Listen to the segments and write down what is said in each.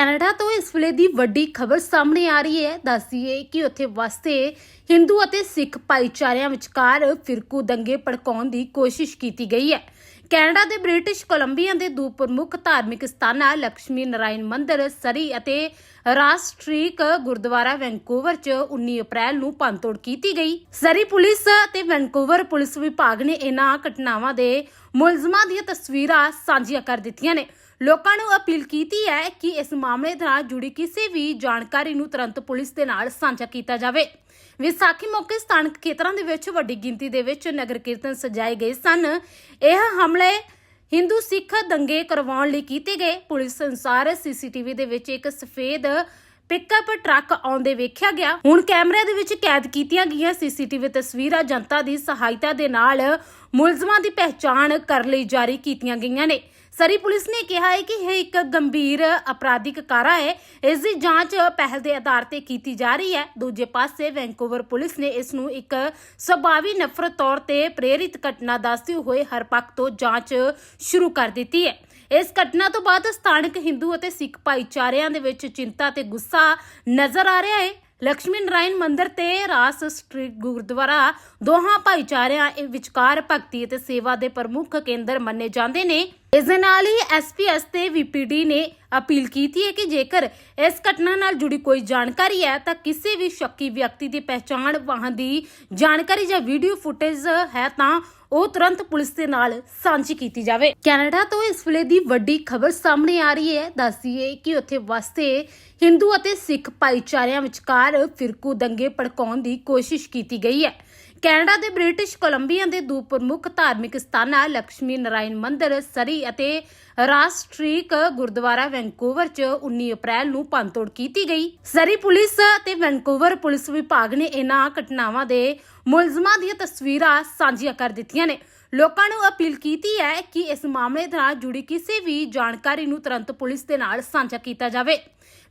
Canada ਤੋਂ ਇਸ ਵੇਲੇ ਦੀ ਵੱਡੀ ਖਬਰ ਸਾਹਮਣੇ ਆ ਰਹੀ ਹੈ। ਦੱਸੀਏ ਕਿ ਉੱਥੇ ਵਸਦੇ ਹਿੰਦੂ ਅਤੇ ਸਿੱਖ ਭਾਈਚਾਰਿਆਂ ਵਿਚਕਾਰ ਫਿਰਕੂ ਦੰਗੇ ਭੜਕਾਉਣ ਦੀ ਕੋਸ਼ਿਸ਼ ਕੀਤੀ ਗਈ ਹੈ। ਕੈਨੇਡਾ ਦੇ ਬ੍ਰਿਟਿਸ਼ ਕੋਲੰਬੀਆ ਦੇ ਦੋ ਪ੍ਰਮੁੱਖ ਧਾਰਮਿਕ ਸਥਾਨਾਂ ਲక్ష్ਮੀ ਨਾਰਾਇਣ ਮੰਦਿਰ, ਸਰੀ ਅਤੇ ਰਾਸ਼ਟਰੀਕ ਗੁਰਦੁਆਰਾ ਵੈਂਕੂਵਰ 'ਚ 19 ਅਪ੍ਰੈਲ ਨੂੰ ਭੰਨਤੋੜ ਕੀਤੀ ਗਈ। ਸਰੀ ਪੁਲਿਸ ਅਤੇ ਵੈਂਕੂਵਰ ਪੁਲਿਸ ਵਿਭਾਗ ਨੇ ਇਹਨਾਂ ਘਟਨਾਵਾਂ ਦੇ ਮੁਲਜ਼ਮਾਂ ਦੀਆਂ ਤਸਵੀਰਾਂ ਸਾਂਝੀਆਂ ਕਰ ਦਿੱਤੀਆਂ ਨੇ। ਲੋਕਾਂ ਨੂੰ ਅਪੀਲ ਕੀਤੀ ਹੈ ਕਿ ਇਸ ਮਾਮਲੇ ਨਾਲ ਜੁੜੀ ਕਿਸੇ ਵੀ ਜਾਣਕਾਰੀ ਨੂੰ ਤੁਰੰਤ ਪੁਲਿਸ ਦੇ ਨਾਲ ਸਾਂਝਾ ਕੀਤਾ ਜਾਵੇ। ਵਿਸਾਖੀ ਮੌਕੇ ਸਥਾਨਕ ਖੇਤਰਾਂ ਦੇ ਵਿੱਚ ਵੱਡੀ ਗਿਣਤੀ ਦੇ ਵਿੱਚ ਨਗਰ ਕੀਰਤਨ ਸਜਾਏ ਗਏ ਸਨ। ਇਹ ਹਮਲੇ ਹਿੰਦੂ ਸਿੱਖ ਦੰਗੇ ਕਰਵਾਉਣ ਲਈ ਕੀਤੇ ਗਏ। ਪੁਲਿਸ ਅਨੁਸਾਰ ਸੀਸੀਟੀਵੀ ਦੇ ਵਿੱਚ ਇੱਕ ਸਫੇਦ ਪਿਕਅਪ ਟਰੱਕ ਆਉਂਦੇ ਵੇਖਿਆ ਗਿਆ। ਹੁਣ ਕੈਮਰੇ ਦੇ ਵਿੱਚ ਕੈਦ ਕੀਤੀਆਂ ਗਈਆਂ ਸੀਸੀਟੀਵੀ ਤਸਵੀਰਾਂ ਜਨਤਾ ਦੀ ਸਹਾਇਤਾ ਦੇ ਨਾਲ ਮੁਲਜ਼ਮਾਂ ਦੀ ਪਹਿਚਾਣ ਕਰਨ ਲਈ ਜਾਰੀ ਕੀਤੀਆਂ ਗਈਆਂ ਨੇ। ਸਰੀ ਪੁਲਿਸ ਨੇ ਕਿਹਾ ਹੈ ਕਿ ਇਹ ਇੱਕ ਗੰਭੀਰ ਅਪਰਾਧਿਕ ਕਾਰਾ ਹੈ। ਇਸ ਦੀ ਜਾਂਚ ਪਹਿਲ ਦੇ ਆਧਾਰ ਤੇ ਕੀਤੀ ਜਾ ਰਹੀ ਹੈ। ਦੂਜੇ ਪਾਸੇ ਵੈਂਕੂਵਰ ਪੁਲਿਸ ਨੇ ਇਸ ਨੂੰ ਇੱਕ ਸੁਭਾਵੀ ਨਫ਼ਰਤ ਤੌਰ ਤੇ ਪ੍ਰੇਰਿਤ ਘਟਨਾ ਦੱਸਦੇ ਹੋਏ ਹਰ ਪੱਖ ਤੋਂ ਜਾਂਚ ਸ਼ੁਰੂ ਕਰ ਦਿੱਤੀ ਹੈ। ਇਸ ਘਟਨਾ ਤੋਂ ਬਾਅਦ ਸਥਾਨਕ ਹਿੰਦੂ ਅਤੇ ਸਿੱਖ ਭਾਈਚਾਰਿਆਂ ਦੇ ਵਿੱਚ ਚਿੰਤਾ ਤੇ ਗੁੱਸਾ ਨਜ਼ਰ ਆ ਰਿਹਾ ਹੈ। ਲక్ష్ਮੀ ਨਾਰਾਇਣ ਮੰਦਿਰ ਤੇ ਰਾਸ ਸਟਰੀਟ ਗੁਰਦੁਆਰਾ ਦੋਹਾਂ ਭਾਈਚਾਰਿਆਂ ਵਿਚਕਾਰ ਭਗਤੀ ਅਤੇ ਸੇਵਾ ਦੇ ਪ੍ਰਮੁੱਖ ਕੇਂਦਰ ਮੰਨੇ ਜਾਂਦੇ ਨੇ। ਇਸ ਦੇ ਨਾਲ ਹੀ ਐਸਪੀਐਸ ਤੇ ਵੀਪੀਡੀ ਨੇ ਅਪੀਲ ਕੀਤੀ ਹੈ ਕਿ ਜੇਕਰ ਇਸ ਘਟਨਾ ਨਾਲ ਜੁੜੀ ਕੋਈ ਜਾਣਕਾਰੀ ਹੈ ਤਾਂ ਕਿਸੇ ਵੀ ਸ਼ੱਕੀ ਵਿਅਕਤੀ ਦੀ ਪਹਿਚਾਣ, ਵਾਹਨ ਦੀ ਜਾਣਕਾਰੀ ਜਾਂ ਵੀਡੀਓ ਫੁਟੇਜ ਹੈ ਤਾਂ ਉਹ ਤੁਰੰਤ ਪੁਲਿਸ ਦੇ ਨਾਲ ਸਾਂਝੀ ਕੀਤੀ ਜਾਵੇ। ਕੈਨੇਡਾ ਤੋਂ ਇਸ ਵੇਲੇ ਦੀ ਵੱਡੀ ਖਬਰ ਸਾਹਮਣੇ ਆ ਰਹੀ ਹੈ। ਦੱਸੀਏ ਕਿ ਉੱਥੇ ਵਸਤੇ ਹਿੰਦੂ ਅਤੇ ਸਿੱਖ ਭਾਈਚਾਰਿਆਂ ਵਿਚਕਾਰ ਫਿਰਕੂ ਦੰਗੇ ਭੜਕਾਉਣ ਦੀ ਕੋਸ਼ਿਸ਼ ਕੀਤੀ ਗਈ ਹੈ। ਕੈਨੇਡਾ ਦੇ ਬ੍ਰਿਟਿਸ਼ ਕੋਲੰਬੀਆ ਦੇ ਦੋ ਪ੍ਰਮੁੱਖ ਧਾਰਮਿਕ ਸਥਾਨਾਂ ਲక్ష్ਮੀ ਨਾਰਾਇਣ ਮੰਦਿਰ, ਸਰੀ ਅਤੇ ਰਾਸ਼ਟਰੀਕ ਗੁਰਦੁਆਰਾ ਵੈਂਕੂਵਰ 'ਚ 19 ਅਪ੍ਰੈਲ ਨੂੰ ਭੰਨਤੋੜ ਕੀਤੀ ਗਈ। ਸਰੀ ਪੁਲਿਸ ਅਤੇ ਵੈਂਕੂਵਰ ਪੁਲਿਸ ਵਿਭਾਗ ਨੇ ਇਹਨਾਂ ਘਟਨਾਵਾਂ ਦੇ ਮੁਲਜ਼ਮਾਂ ਦੀਆਂ ਤਸਵੀਰਾਂ ਸਾਂਝੀਆਂ ਕਰ ਦਿੱਤੀਆਂ ਨੇ। ਲੋਕਾਂ ਨੂੰ ਅਪੀਲ ਕੀਤੀ ਹੈ ਕਿ ਇਸ ਮਾਮਲੇ ਨਾਲ ਜੁੜੀ ਕਿਸੇ ਵੀ ਜਾਣਕਾਰੀ ਨੂੰ ਤੁਰੰਤ ਪੁਲਿਸ ਦੇ ਨਾਲ ਸਾਂਝਾ ਕੀਤਾ ਜਾਵੇ।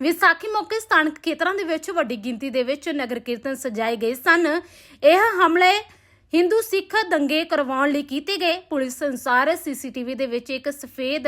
ਵਿਸਾਖੀ ਮੌਕੇ ਸਥਾਨਕ ਖੇਤਰਾਂ ਦੇ ਵਿੱਚ ਵੱਡੀ ਗਿਣਤੀ ਦੇ ਵਿੱਚ ਨਗਰ ਕੀਰਤਨ ਸਜਾਏ ਗਏ ਸਨ। ਇਹ ਹਮਲੇ ਹਿੰਦੂ ਸਿੱਖ ਦੰਗੇ ਕਰਵਾਉਣ ਲਈ ਕੀਤੇ ਗਏ। ਪੁਲਿਸ ਅਨੁਸਾਰ ਸੀਸੀਟੀਵੀ ਦੇ ਵਿੱਚ ਇੱਕ ਸਫੇਦ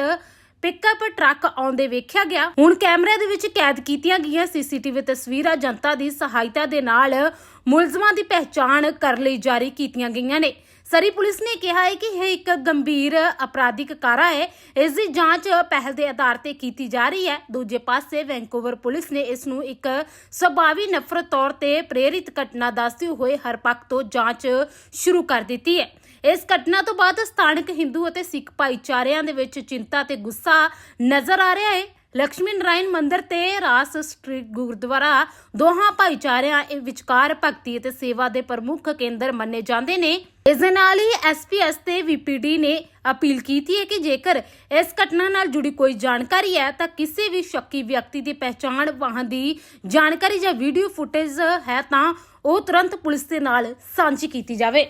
ਪਿਕਅਪ ਟਰੱਕ ਆਉਂਦੇ ਵੇਖਿਆ ਗਿਆ। ਹੁਣ ਕੈਮਰੇ ਦੇ ਵਿੱਚ ਕੈਦ ਕੀਤੀਆਂ ਗਈਆਂ ਸੀਸੀਟੀਵੀ ਤਸਵੀਰਾਂ ਜਨਤਾ ਦੀ ਸਹਾਇਤਾ ਦੇ ਨਾਲ ਮੁਲਜ਼ਮਾਂ ਦੀ ਪਹਿਚਾਣ ਕਰਨ ਲਈ ਜਾਰੀ ਕੀਤੀਆਂ ਗਈਆਂ ਨੇ। ਸਰੀ ਪੁਲਿਸ ਨੇ ਕਿਹਾ ਹੈ ਕਿ ਇਹ ਇੱਕ ਗੰਭੀਰ ਅਪਰਾਧਿਕ ਕਾਰਾ ਹੈ। ਇਸ ਦੀ ਜਾਂਚ ਪਹਿਲ ਦੇ ਆਧਾਰ ਤੇ ਕੀਤੀ ਜਾ ਰਹੀ ਹੈ। ਦੂਜੇ ਪਾਸੇ ਵੈਂਕੂਵਰ ਪੁਲਿਸ ਨੇ ਇਸ ਨੂੰ ਇੱਕ ਸੁਭਾਵੀ ਨਫ਼ਰਤ ਤੌਰ ਤੇ ਪ੍ਰੇਰਿਤ ਘਟਨਾ ਦੱਸਦੇ ਹੋਏ ਹਰ ਪੱਖ ਤੋਂ ਜਾਂਚ ਸ਼ੁਰੂ ਕਰ ਦਿੱਤੀ ਹੈ। ਇਸ ਘਟਨਾ ਤੋਂ ਬਾਅਦ ਸਥਾਨਕ ਹਿੰਦੂ ਅਤੇ ਸਿੱਖ ਭਾਈਚਾਰਿਆਂ ਦੇ ਵਿੱਚ ਚਿੰਤਾ ਤੇ ਗੁੱਸਾ ਨਜ਼ਰ ਆ ਰਿਹਾ ਹੈ। ਲక్ష్ਮੀ ਨਾਰਾਇਣ ਮੰਦਿਰ ਤੇ ਰਾਸ ਸਟਰੀਟ ਗੁਰਦੁਆਰਾ, ਦੋਹਾਂ ਭਾਈਚਾਰਿਆਂ ਵਿਚਕਾਰ ਭਗਤੀ ਅਤੇ ਸੇਵਾ ਦੇ ਪ੍ਰਮੁੱਖ ਕੇਂਦਰ ਮੰਨੇ ਜਾਂਦੇ ਨੇ। ਇਸ ਦੇ ਨਾਲ ਹੀ ਐਸਪੀਐਸ ਤੇ ਵੀਪੀਡੀ ਨੇ ਅਪੀਲ ਕੀਤੀ ਹੈ ਕਿ ਜੇਕਰ ਇਸ ਘਟਨਾ ਨਾਲ ਜੁੜੀ ਕੋਈ ਜਾਣਕਾਰੀ ਹੈ, ਤਾਂ ਕਿਸੇ ਵੀ ਸ਼ੱਕੀ ਵਿਅਕਤੀ ਦੀ ਪਹਿਚਾਣ ਵਾਹਨ ਦੀ ਜਾਣਕਾਰੀ ਜਾਂ ਵੀਡੀਓ ਫੁਟੇਜ ਹੈ ਤਾਂ ਉਹ ਤੁਰੰਤ ਪੁਲਿਸ ਦੇ ਨਾਲ ਸਾਂਝੀ ਕੀਤੀ ਜਾਵੇ।